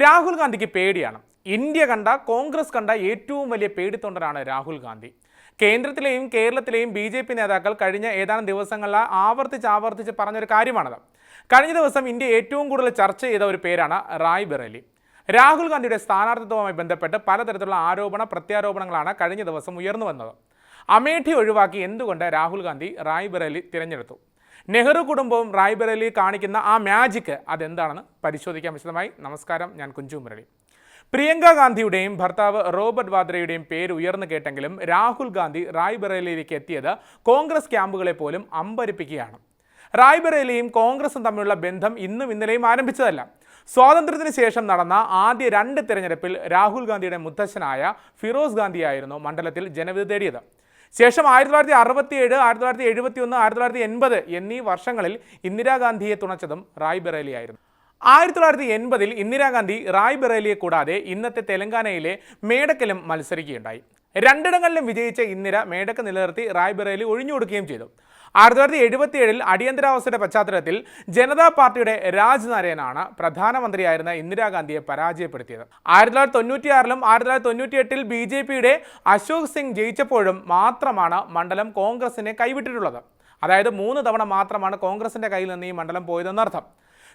രാഹുൽ ഗാന്ധിക്ക് പേടിയാണ്. ഇന്ത്യ കണ്ട കോൺഗ്രസ് കണ്ട ഏറ്റവും വലിയ പേടിത്തൊണ്ടനാണ് രാഹുൽ ഗാന്ധി. കേന്ദ്രത്തിലെയും കേരളത്തിലെയും ബി ജെ പി നേതാക്കൾ കഴിഞ്ഞ ഏതാനും ദിവസങ്ങളിൽ ആവർത്തിച്ച് ആവർത്തിച്ച് പറഞ്ഞൊരു കാര്യമാണത്. കഴിഞ്ഞ ദിവസം ഇന്ത്യ ഏറ്റവും കൂടുതൽ ചർച്ച ചെയ്ത ഒരു പേരാണ് റായ് ബറേലി. രാഹുൽ ഗാന്ധിയുടെ സ്ഥാനാർത്ഥിത്വവുമായി ബന്ധപ്പെട്ട് പലതരത്തിലുള്ള ആരോപണ പ്രത്യാരോപണങ്ങളാണ് കഴിഞ്ഞ ദിവസം ഉയർന്നു വന്നത്. അമേഠി ഒഴിവാക്കി എന്തുകൊണ്ട് രാഹുൽ ഗാന്ധി റായ് ബറേലി തിരഞ്ഞെടുത്തു? നെഹ്റു കുടുംബവും റായ്ബറേലി കാണിക്കുന്ന ആ മാജിക്ക് അതെന്താണെന്ന് പരിശോധിക്കാം. വിശദമായി നമസ്കാരം. ഞാൻ കുഞ്ചു മുരളി. പ്രിയങ്ക ഗാന്ധിയുടെയും ഭർത്താവ് റോബർട്ട് വാദ്രയുടെയും പേര് ഉയർന്നു കേട്ടെങ്കിലും രാഹുൽ ഗാന്ധി റായ്ബറേലിയിലേക്ക് എത്തിയത് കോൺഗ്രസ് ക്യാമ്പുകളെ പോലും അമ്പരിപ്പിക്കുകയാണ്. റായ്ബറേലിയും കോൺഗ്രസും തമ്മിലുള്ള ബന്ധം ഇന്നും ഇന്നലെയും ആരംഭിച്ചതല്ല. സ്വാതന്ത്ര്യത്തിന് ശേഷം നടന്ന ആദ്യ രണ്ട് തിരഞ്ഞെടുപ്പിൽ രാഹുൽ ഗാന്ധിയുടെ മുത്തശ്ശനായ ഫിറോസ് ഗാന്ധിയായിരുന്നു മണ്ഡലത്തിൽ ജനവിധി തേടിയത്. ശേഷം ആയിരത്തി തൊള്ളായിരത്തി അറുപത്തി ഏഴ് ആയിരത്തി തൊള്ളായിരത്തി എഴുപത്തി ഒന്ന് ആയിരത്തി തൊള്ളായിരത്തി എൺപത് എന്നീ വർഷങ്ങളിൽ ഇന്ദിരാഗാന്ധിയെ തുണച്ചതും റായ് ബറേലിയായിരുന്നു. ആയിരത്തി തൊള്ളായിരത്തി എൺപതിൽ ഇന്ദിരാഗാന്ധി റായ് ബറേലിയെ കൂടാതെ ഇന്നത്തെ തെലങ്കാനയിലെ മേടക്കലും മത്സരിക്കുകയുണ്ടായി. രണ്ടിടങ്ങളിലും വിജയിച്ച ഇന്ദിര മേടക്ക് നിലനിർത്തി റായ്ബറേലി ഒഴിഞ്ഞു ഒഴിഞ്ഞുകൊടുക്കുകയും ചെയ്തു. ആയിരത്തി തൊള്ളായിരത്തി എഴുപത്തിയേഴിൽ അടിയന്തരാവസ്ഥയുടെ പശ്ചാത്തലത്തിൽ ജനതാ പാർട്ടിയുടെ രാജ് പ്രധാനമന്ത്രിയായിരുന്ന ഇന്ദിരാഗാന്ധിയെ പരാജയപ്പെടുത്തിയത്. ആയിരത്തി തൊള്ളായിരത്തി തൊണ്ണൂറ്റിയാറിലും ആയിരത്തി തൊള്ളായിരത്തി തൊണ്ണൂറ്റിയെട്ടിൽ ബി ജെ പിയുടെ അശോക് സിംഗ് ജയിച്ചപ്പോഴും മാത്രമാണ് മണ്ഡലം കോൺഗ്രസിനെ കൈവിട്ടിട്ടുള്ളത്. അതായത് മൂന്ന് തവണ മാത്രമാണ് കോൺഗ്രസിന്റെ കയ്യിൽ നിന്ന് ഈ മണ്ഡലം പോയതെന്നർത്ഥം.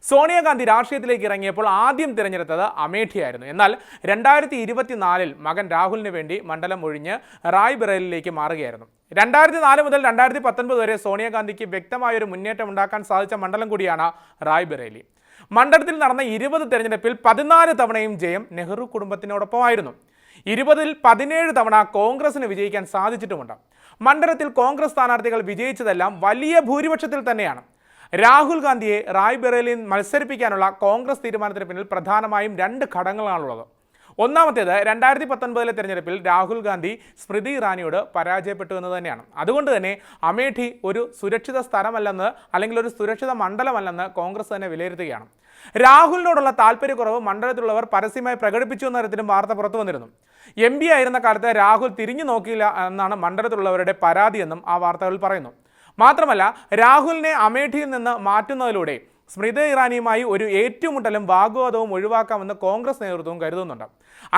സോണിയാഗാന്ധി രാഷ്ട്രീയത്തിലേക്ക് ഇറങ്ങിയപ്പോൾ ആദ്യം തിരഞ്ഞെടുത്തത് അമേഠിയായിരുന്നു. എന്നാൽ രണ്ടായിരത്തി ഇരുപത്തിനാലിൽ മകൻ രാഹുലിന് വേണ്ടി മണ്ഡലം ഒഴിഞ്ഞ് റായ് ബറേലിലേക്ക് മാറുകയായിരുന്നു. രണ്ടായിരത്തി നാല് മുതൽ രണ്ടായിരത്തി പത്തൊൻപത് വരെ സോണിയാഗാന്ധിക്ക് വ്യക്തമായൊരു മുന്നേറ്റം ഉണ്ടാക്കാൻ സാധിച്ച മണ്ഡലം കൂടിയാണ് റായ് ബറേലി മണ്ഡലത്തിൽ നടന്ന ഇരുപത് തെരഞ്ഞെടുപ്പിൽ പതിനാല് തവണയും ജയം നെഹ്റു കുടുംബത്തിനോടൊപ്പമായിരുന്നു. ഇരുപതിൽ പതിനേഴ് തവണ കോൺഗ്രസിന് വിജയിക്കാൻ സാധിച്ചിട്ടുമുണ്ട്. മണ്ഡലത്തിൽ കോൺഗ്രസ് സ്ഥാനാർത്ഥികൾ വിജയിച്ചതെല്ലാം വലിയ ഭൂരിപക്ഷത്തിൽ തന്നെയാണ്. രാഹുൽ ഗാന്ധിയെ റായ് ബറേലിയിൽ മത്സരിപ്പിക്കാനുള്ള കോൺഗ്രസ് തീരുമാനത്തിന് പിന്നിൽ പ്രധാനമായും രണ്ട് ഘടകങ്ങളാണുള്ളത്. ഒന്നാമത്തേത് രണ്ടായിരത്തി പത്തൊൻപതിലെ തെരഞ്ഞെടുപ്പിൽ രാഹുൽ ഗാന്ധി സ്മൃതി ഇറാനിയോട് പരാജയപ്പെട്ടു എന്ന് തന്നെയാണ്. അതുകൊണ്ട് തന്നെ അമേഠി ഒരു സുരക്ഷിത സ്ഥലമല്ലെന്ന് അല്ലെങ്കിൽ ഒരു സുരക്ഷിത മണ്ഡലമല്ലെന്ന് കോൺഗ്രസ് തന്നെ വിലയിരുത്തുകയാണ്. രാഹുലിനോടുള്ള താല്പര്യക്കുറവ് മണ്ഡലത്തിലുള്ളവർ പരസ്യമായി പ്രകടിപ്പിച്ചു എന്ന തരത്തിലും വാർത്ത പുറത്തു വന്നിരുന്നു. എം ആയിരുന്ന കാലത്ത് രാഹുൽ തിരിഞ്ഞു നോക്കിയില്ല എന്നാണ് മണ്ഡലത്തിലുള്ളവരുടെ പരാതിയെന്നും ആ വാർത്തകൾ പറയുന്നു. മാത്രമല്ല രാഹുലിനെ അമേഠിയിൽ നിന്ന് മാറ്റുന്നതിലൂടെ സ്മൃതി ഇറാനിയുമായി ഒരു ഏറ്റുമുട്ടലും വാഗ്വാദവും ഒഴിവാക്കാമെന്ന് കോൺഗ്രസ് നേതൃത്വവും കരുതുന്നുണ്ട്.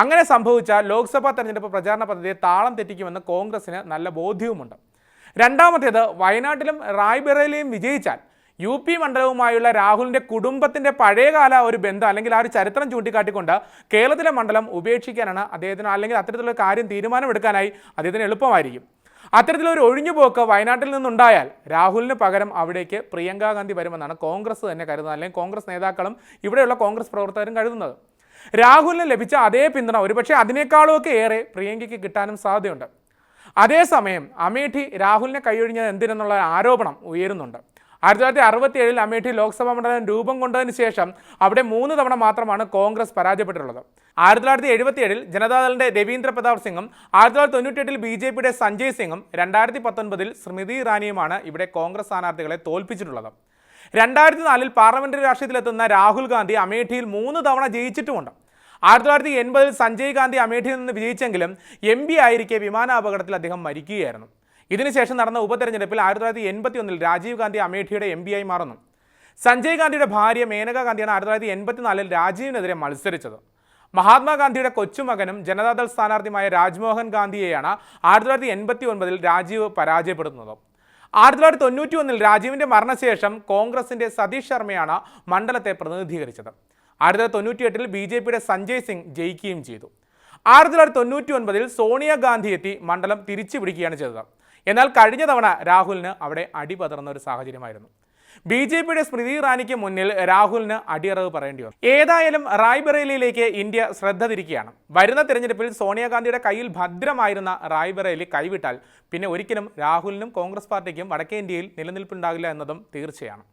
അങ്ങനെ സംഭവിച്ച ലോക്സഭാ തെരഞ്ഞെടുപ്പ് പ്രചാരണ പദ്ധതിയെ താളം തെറ്റിക്കുമെന്ന് കോൺഗ്രസിന് നല്ല ബോധ്യവുമുണ്ട്. രണ്ടാമത്തേത് വയനാട്ടിലും റായ്ബറയിലെയും വിജയിച്ചാൽ യു പി മണ്ഡലവുമായുള്ള രാഹുലിന്റെ കുടുംബത്തിന്റെ പഴയകാല ഒരു ബന്ധം അല്ലെങ്കിൽ ആ ഒരു ചരിത്രം ചൂണ്ടിക്കാട്ടിക്കൊണ്ട് കേരളത്തിലെ മണ്ഡലം ഉപേക്ഷിക്കാനാണ് അദ്ദേഹത്തിന് അല്ലെങ്കിൽ അത്തരത്തിലുള്ള കാര്യം തീരുമാനമെടുക്കാനായി അദ്ദേഹത്തിന് എളുപ്പമായിരിക്കും. അത്തരത്തിലൊരു ഒഴിഞ്ഞുപോക്ക് വയനാട്ടിൽ നിന്നുണ്ടായാൽ രാഹുലിന് പകരം അവിടേക്ക് പ്രിയങ്കാ ഗാന്ധി വരുമെന്നാണ് കോൺഗ്രസ് തന്നെ കരുതുന്നത് അല്ലെങ്കിൽ കോൺഗ്രസ് നേതാക്കളും ഇവിടെയുള്ള കോൺഗ്രസ് പ്രവർത്തകരും കരുതുന്നത്. രാഹുലിന് ലഭിച്ച അതേ പിന്തുണ ഒരുപക്ഷെ അതിനേക്കാളുമൊക്കെ ഏറെ പ്രിയങ്കയ്ക്ക് കിട്ടാനും സാധ്യതയുണ്ട്. അതേസമയം അമേഠി രാഹുലിനെ കൈയൊഴിഞ്ഞത് എന്തിനെന്നുള്ള ആരോപണം ഉയരുന്നുണ്ട്. ആയിരത്തി തൊള്ളായിരത്തി അറുപത്തി ഏഴിൽ അമേഠി ലോക്സഭാ മണ്ഡലം രൂപം കൊണ്ടതിന് ശേഷം അവിടെ മൂന്ന് തവണ മാത്രമാണ് കോൺഗ്രസ് പരാജയപ്പെട്ടിട്ടുള്ളത്. ആയിരത്തി തൊള്ളായിരത്തി എഴുപത്തി ഏഴിൽ ജനതാദളിന്റെ രവീന്ദ്ര പ്രതാപ് സിംഗും ആയിരത്തി തൊള്ളായിരത്തി തൊണ്ണൂറ്റെട്ടിൽ ബി ജെ പിയുടെ സഞ്ജയ് സിംഗും രണ്ടായിരത്തി പത്തൊൻപതിൽ സ്മൃതി ഇറാനിയുമാണ് ഇവിടെ കോൺഗ്രസ് സ്ഥാനാർത്ഥികളെ തോൽപ്പിച്ചിട്ടുള്ളത്. രണ്ടായിരത്തി നാലിൽ പാർലമെന്ററി രാഷ്ട്രീയത്തിലെത്തുന്ന രാഹുൽ ഗാന്ധി അമേഠിയിൽ മൂന്ന് തവണ ജയിച്ചിട്ടുമുണ്ട്. ആയിരത്തി തൊള്ളായിരത്തി എൺപതിൽ സഞ്ജയ് ഗാന്ധി അമേഠിയിൽ നിന്ന് വിജയിച്ചെങ്കിലും എം പി ആയിരിക്കെ വിമാനാപകടത്തിൽ അദ്ദേഹം മരിക്കുകയായിരുന്നു. ഇതിനുശേഷം നടന്ന ഉപതെരഞ്ഞെടുപ്പിൽ ആയിരത്തി തൊള്ളായിരത്തി എൺപത്തി ഒന്നിൽ രാജീവ് ഗാന്ധി അമേഠിയുടെ എം ബി ആയി മാറുന്നു. സഞ്ജയ് ഗാന്ധിയുടെ ഭാര്യ മേനക ഗാന്ധിയാണ് ആയിരത്തി തൊള്ളായിരത്തി എൺപത്തിനാലിൽ രാജീവിനെതിരെ മത്സരിച്ചത്. മഹാത്മാഗാന്ധിയുടെ കൊച്ചുമകനും ജനതാദൾ സ്ഥാനാർത്ഥിയുമായ രാജ്മോഹൻ ഗാന്ധിയെയാണ് ആയിരത്തി തൊള്ളായിരത്തി എൺപത്തി ഒൻപതിൽ രാജീവ് പരാജയപ്പെടുത്തുന്നത് ആയിരത്തി തൊള്ളായിരത്തി തൊണ്ണൂറ്റി ഒന്നിൽ രാജീവിന്റെ മരണശേഷം കോൺഗ്രസിന്റെ സതീഷ് ശർമ്മയാണ് മണ്ഡലത്തെ പ്രതിനിധീകരിച്ചത്. ആയിരത്തി തൊള്ളായിരത്തി തൊണ്ണൂറ്റിയെട്ടിൽ ബി ജെ പിയുടെ സഞ്ജയ് സിംഗ് ജയിക്കുകയും ചെയ്തു. ആയിരത്തി തൊള്ളായിരത്തി തൊണ്ണൂറ്റി ഒൻപതിൽ സോണിയാഗാന്ധി എത്തി മണ്ഡലം തിരിച്ചു പിടിക്കുകയാണ് ചെയ്തത്. എന്നാൽ കഴിഞ്ഞ തവണ രാഹുലിന് അവിടെ അടിപതർന്ന ഒരു സാഹചര്യമായിരുന്നു. ബി ജെ പിയുടെ സ്മൃതി ഇറാനിക്ക് മുന്നിൽ രാഹുലിന് അടിയറവ് പറയേണ്ടി വന്നു. ഏതായാലും റായ്ബറേലിയിലേക്ക് ഇന്ത്യ ശ്രദ്ധ തിരിക്കുകയാണ്. വരുന്ന തെരഞ്ഞെടുപ്പിൽ സോണിയാഗാന്ധിയുടെ കയ്യിൽ ഭദ്രമായിരുന്ന റായ്ബറേലി കൈവിട്ടാൽ പിന്നെ ഒരിക്കലും രാഹുലിനും കോൺഗ്രസ് പാർട്ടിക്കും വടക്കേ ഇന്ത്യയിൽ നിലനിൽപ്പുണ്ടാകില്ല എന്നതും തീർച്ചയാണ്.